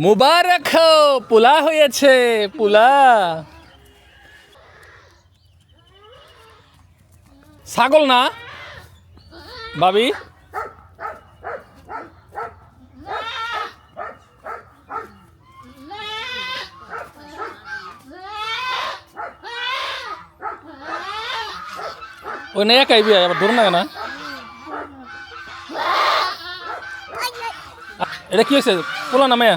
মুবারক পোলা হয়েছে, পোলা। ছাগল না? ভাবি? ওই নেই একাই বিয়ে আবার ধরুন না এটা কি হয়েছে? পোলা না মেয়া?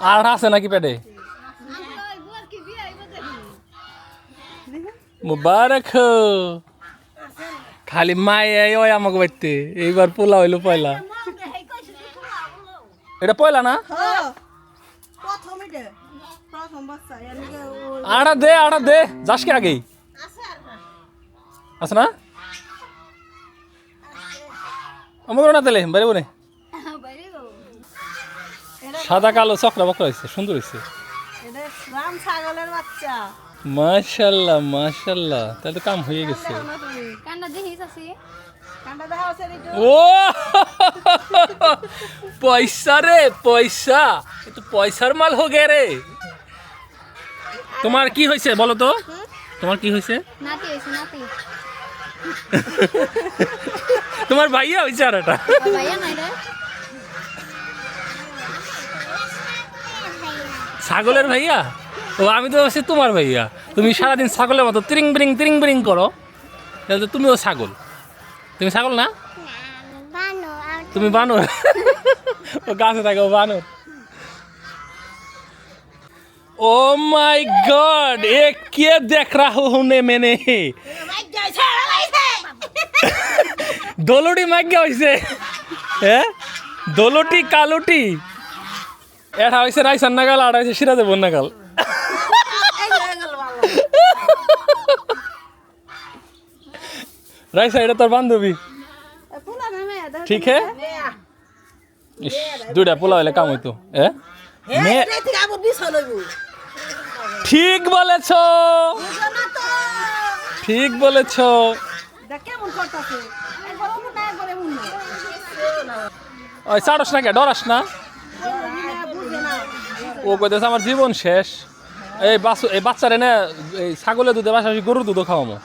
আর আছে নাকি পেটে? মুবারক। খালি মায়ে ওই আমাকে বাড়তে এইবার পোলা হইল পয়লা। এটা পয়লা না? আড়া দে আড়া দে। যাস কি আগেই? আছে না? আমার না তেলে বাইরে বনে। সাদা কালো চক্রা বকরা হয়েছে সুন্দর হয়েছে রাম ছাগলের বাচ্চা। মাশাল্লাহ মাশাল্লাহ। তাহলে তো কাম হয়ে গেছে। ও! পয়সা রে পয়সা। এ তো পয়সার মাল হো গে রে। তোমার কি হয়েছে বলো তো? তোমার কি হয়েছে তোমার ভাইয়া হয়েছে আর এটা ভাইয়া নাই রে ছাগলের ভাইয়া? ও, আমি তো ভাবছি তোমার ভাইয়া। তুমি সারাদিন ছাগলের মতো তিরিং বিরিং তিরিং বিরিং করো। তাহলে তুমিও ছাগল। তুমি ছাগল না? তুমি বানর। ও, গাছে থাকে, ও বানর। ও মাই গড, এ কে দেখ রাহো হুনে মেনে? দোলটি মাগ্যা হয়েছে হ্যাঁ? দোলটি, কালোটি। এটা হয়েছে রাইসান নাগাল আর হয়েছে সিরাজে বন নাগাল রাইসা, এটা তোর বান্ধবী? ঠিক হে? দুইটা পোলা হইলে কাম হইতো। এ? ঠিক বলেছ। ঠিক বলেছ। ওই চাড়স না কে, ডরাস না। ও কইতেছে আমার জীবন শেষ। এই বাচ্চা এই বাচ্চারে না এই ছাগলের দুধে পাশাপাশি গরুর দুধও খাওয়ামো।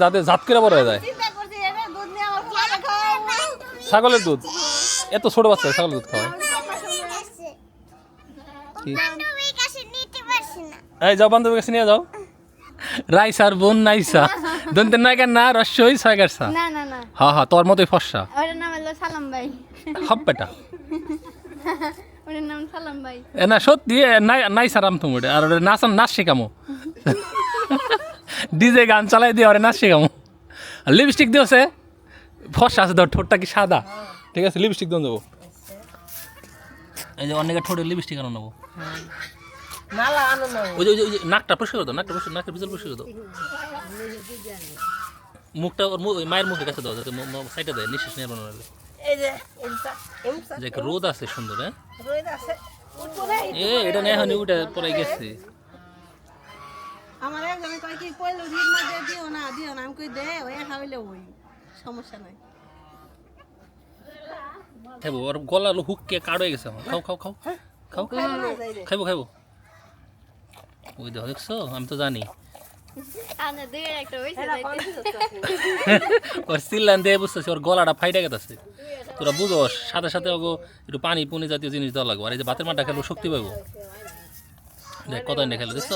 যাতে জাত করে বড় হয়ে যায়। ছাগলের দুধ? এত ছোট বাচ্চা ছাগলের দুধ খাওয়ায়। কি? এই যাও বান্ধবীর কাছে নিয়ে যাও। রাইসার বোন নাইসা। দন্তে নায়কের না রস্যই ছয়গার সা না না না। হা হা তোর মতোই ফর্সা। ওটার নাম হলো সালাম ভাই। হব বেটা। ওটার নাম সালাম ভাই। না সত্যি নাই নাই সারাম তুমি ওটা। আর ওটা নাচান নাচ শেখামো। ডিজে গান চালাই দিয়ে ওরে নাচ শেখামো। আর লিপস্টিক দিয়েছে ফর্সা আছে ধর ঠোঁটটা কি সাদা? ঠিক আছে লিপস্টিক দিয়ে দেবো এই যে অনেকের ঠোঁটে লিপস্টিক আনো নেব। না ওই যে ওই যে- নাকটা পরিষ্কার করতো নাকটা পরিষ্কার নাকের ভিতর পরিষ্কার করতো মুখটা ওর মায়ের মুখের কাছে দাও যাতে সাইডে দেয় নিঃশ্বাস এই যে এমসা রোদ আছে সুন্দর হ্যাঁ? রোদ আছে। এ এটা নেই হয়নি ওটা পরে গেছে। আমার একজনে কয় কি কইলো রিড মধ্যে দিও না দিও না। আমি কই দে ওই খাইলে ওই সমস্যা নাই। খাইবো ওর গলা হুক কে কাড় হয়ে গেছে আমার। খাও খাও খাও খাও। খাইবো খাইবো। ওই দেখো দেখছ? আমি তো জানি। আনে দুই একটা হইছে ওর সিল্লান দিয়ে বুঝতেছি ওর গলাটা ফাইটে গেছে তোরা বুঝোস সাথে সাথে ওগো একটু পানি পুনি জাতীয় জিনিস দেওয়া লাগবে। আর এই যে ভাতের মাঠটা খেলো শক্তি পাবো দেখ কত এনে খেলো দেখছ?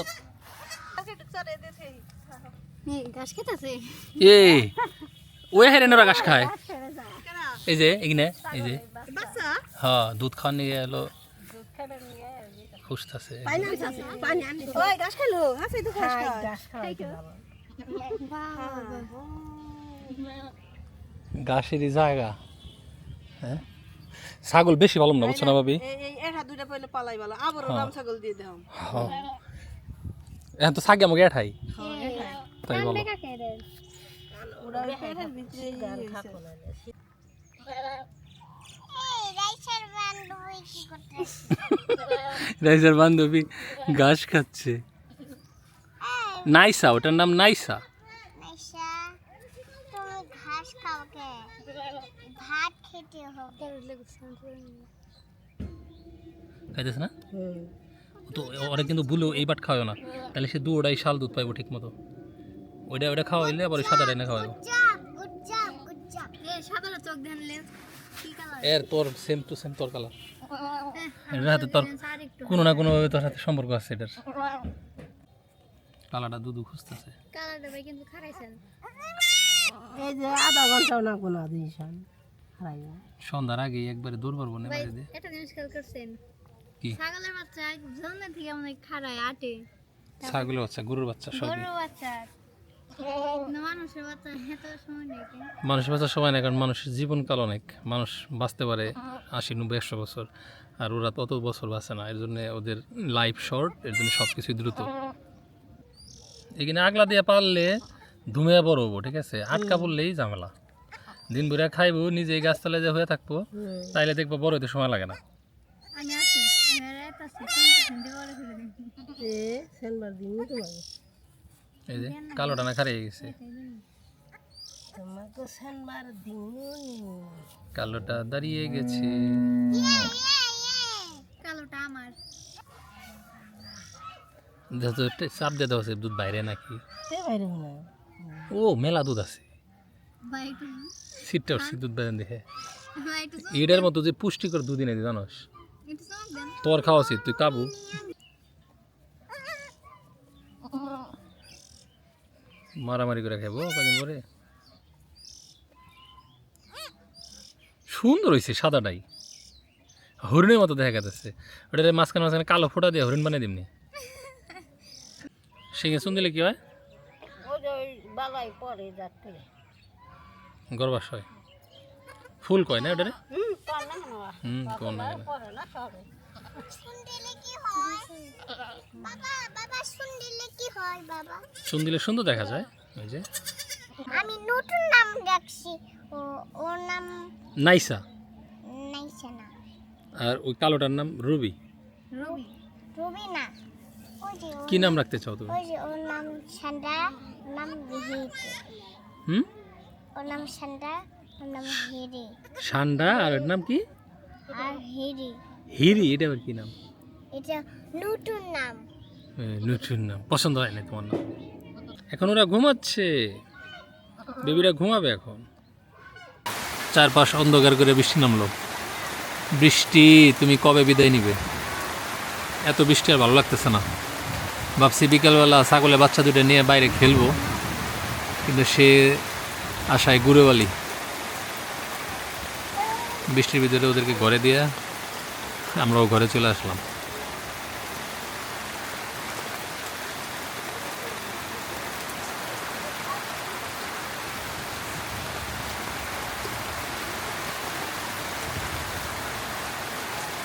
এ ওই হেরে নোরা ঘাস খায়। এই যে এখানে এই যে। বাচ্চা? হ্যাঁ দুধ খাওয়ার নিয়ে এলো। বাবা ঘাসেরই জায়গা। হ্যাঁ? ছাগল বেশি ভালো না বুঝছ না ভাবি? দাও। হ্যাঁ। এখন তো ছাগে আমাকে এঠাই। তাই বলো। ওরা ভিতরে। রাইসার বান্ধবী ঘাস খাচ্ছে। নাইসা ওটার নাম নাইসা। তুমি ঘাস খাও কে? ভাত খেতে হবে। খাইতেছে না? তো ওরা কিন্তু ভুলেও এই বাট খাওয়াও না। তাহলে সে দু ওটাই শাল দুধ পাইবো ঠিক মতো ওইটা ওইটা খাওয়াইলে আবার ওই সাদা ডাইনা খাওয়াইবো। চাপ গুড চাপ গুড চাপ এ সাদা চোখ দেন এর তোর সেম টু সেম তোর কালার এটার হাতে তোর কোনো না কোনো ভাবে তোর সাথে সম্পর্ক আছে এটার। কালারটা দুধু খুঁজতেছে। কালারটা ভাই কিন্তু খারাইছেন। এই যে আধা ঘন্টাও না কোনো হারাইয়া সন্ধ্যার আগে একবারে দৌড় পারব না ভাই বাড়ি দিয়ে এটা জিনিস খেয়াল করছেন? কি? ছাগলের বাচ্চা জন্ম থেকে অনেক খারায় আটে। ছাগলের বাচ্চা গরুর বাচ্চা সবই। গরু বাচ্চা। কিন্তু। মানুষের বাচ্চা সময় নেই কারণ মানুষের জীবনকাল অনেক। মানুষ বাঁচতে পারে আশি নব্বই একশো বছর আর ওরা তত বছর বাঁচে না। এর জন্য ওদের লাইফ শর্ট এর জন্য সব কিছুই দ্রুত। এখানে আগলা দিয়ে পারলে ধুমিয়া বড় হব ঠিক আছে? আটকা পড়লেই ঝামেলা। দিন ভরে খাইবো নিজে গাছতলায় যে হয়ে থাকব তাইলে দেখব বড় হতে সময় লাগে না। আমি আছি আমি রাত আছি কিন্তু বলে ফেলে দিন তোমাকে। এই যে কালোটা না খারিয়ে গেছে। কালোটা দাঁড়িয়ে গেছে। কালোটা আমার। চাপ দিয়ে দেওয়া আছে দুধ বাইরে নাকি? ও মেলা দুধ আছে। সিটটা উঠছি দুধ বাইরে দেখে। এটার মতো যে পুষ্টিকর দুধ এনে জানোস? তোর খাওয়া উচিত তুই কাবু। মারামারি করে খাব কদিন পরে? সুন্দর হয়েছে সাদাটাই। হরিণের মতো দেখা যাচ্ছে ওটাতে মাঝখানে মাঝখানে কালো ফোঁটা দিয়ে হরিণ বানিয়ে দিমনি। শিঙে শুন দিলে কি হয়? ওই যে ওই বালাই পরে যাচ্ছে গর্বাশয় ফুল কয় না ওটারে হুম পার না মনে হয় হুম কোন না পরে না সরে শুন দিলে কি হয়? বাবা বাবা শুন দিলে কি হয় বাবা? শুন দিলে সুন্দর দেখা যায় ওই যে। আমি নতুন নাম রাখছি। ও ওর নাম নাইসা। নাইছে না। আর ওই কালোটার নাম রুবি। রবি রবি না। কি নাম রাখতে চাও তুমি? ওই যে ওর নাম সান্ডা নাম হিরি। হুম? ওর নাম সান্ডা ওর নাম হিরি। সান্ডা আর ওর নাম কি? আর হিরি। হিরি এটা আবার কি নাম? এটা নতুন নাম। নতুন নাম। পছন্দ হয় না তোমার নাম? এখন ওরা ঘুমাচ্ছে। বেবিরা ঘুমাবে এখন। চারপাশ অন্ধকার করে বৃষ্টি নামলো। বৃষ্টি তুমি কবে বিদায় নিবে? এত বৃষ্টি আর ভালো লাগতেছে না। ভাবছি বিকালবেলা ছাগলে বাচ্চা দুটো নিয়ে বাইরে খেলব। কিন্তু সে আশায় ঘুরেওয়ালি বৃষ্টির ভিতরে ওদেরকে ঘরে দিয়ে আমরাও ঘরে চলে আসলাম।